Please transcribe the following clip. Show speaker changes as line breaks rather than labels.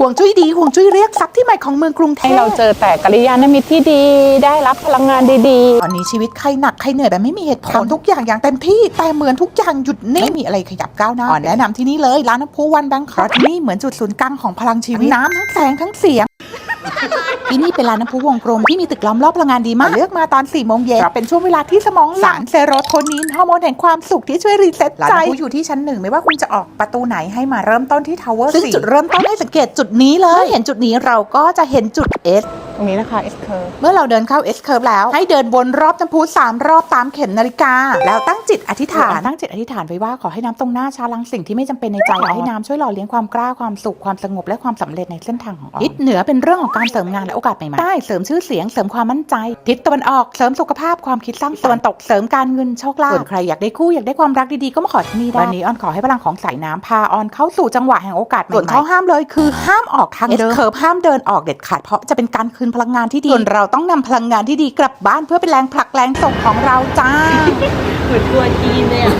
ห่วงจุ้ยดีห่วงจุ้ยเรียกทรัพย์ที่ใหม่ของเมืองกรุงเท
ให้
พ
เราเจอแต่กัลยาณมิตรที่ดี ได้รับพลังงานดี
ตอนนี้ชีวิตใครหนักใครเหนื่อยแบบไม่มีเหตุผลทำทุกอย่างอย่างเต็มที่แต่เหมือนทุกอย่างหยุดนิ่งไม่มีอะไรขยับก้าวหน้าแนะนำที่นี่เลยร้านน้ำพุวันแบงคอกที่นี่เหมือนจุดศูนย์กลางของพลังชีวิตน้ำทั้งแสงทั้งเสียง ที่นี่เป็นร้านน้ำพุวงกลมที่มีตึกล้อมรอบพลังงานดีมาก เลือกมาตอน4ี่โมงเย็นเพราะเป็นช่วงเวลาที่สมองหลั่งเซโรโทนินฮอร์โมนแห่งความสุขที่ช่วยรีเซ็ตใจร้านน้ำพุอยู่ที่ชั้นหนึ่งไม่ว่าคุณจะออกประตูไหนให้มาเริ่มต้นที่ทาวเวอร์ซึ่งจุดเริ่มต้นให้สังเกตจุดนี้เลยเมื่อเห็นจุดนี้เราก็จะเห็นจุด S
ๆ ตรงนี้นะคะ S curve
เมื่อเราเดินเข้า S curve แล้ว ให้เดินวนรอบน้ำพุสามรอบตามเข็มนาฬิกา แล้วตั้งจิตอธิษฐานตั้งจิตอธิษฐานไว้ว่าขอให้น้ำตรงหน้าชาลังสิ่งที่ไม่จำเป็นในใจขอให้น้ำช่วยหล่อเลี้ยงความกล้าความสุขความสงบและความสำเร็จในเส้นทางของออมทิศเหนือเป็นเรื่องของการเสริมงานและโอกาสใหม่ๆใต้เสริมชื่อเสียงเสริมความมั่นใจ ทิศตะวันออกเสริมสุขภาพความคิดสร้างสรรค์ตะวันตกเสริมการเงินโชคลาภส่วนใครอยากได้คู่อยากได้ความรักดีๆก็มาขอที่นี่ได้วันนี้ออนขอให้พลังของสายน้ำพาออนเข้าสู่จังหวะแห่งโอกาสใหม่ๆส่วนข้อห้ามเลยคือห้ามออกทางเดิม S curve ห้ามเดินออกเด็ดขาดเพราะจะเป็นการคืนพลังงานที่ดีส่วนเราต้องนำพลังงานที่ดีกลับบ้านเพื่อเป็นแรงผลักแรงส่งของเราจ้า
เหมือนทัวร์จีนเลยอะ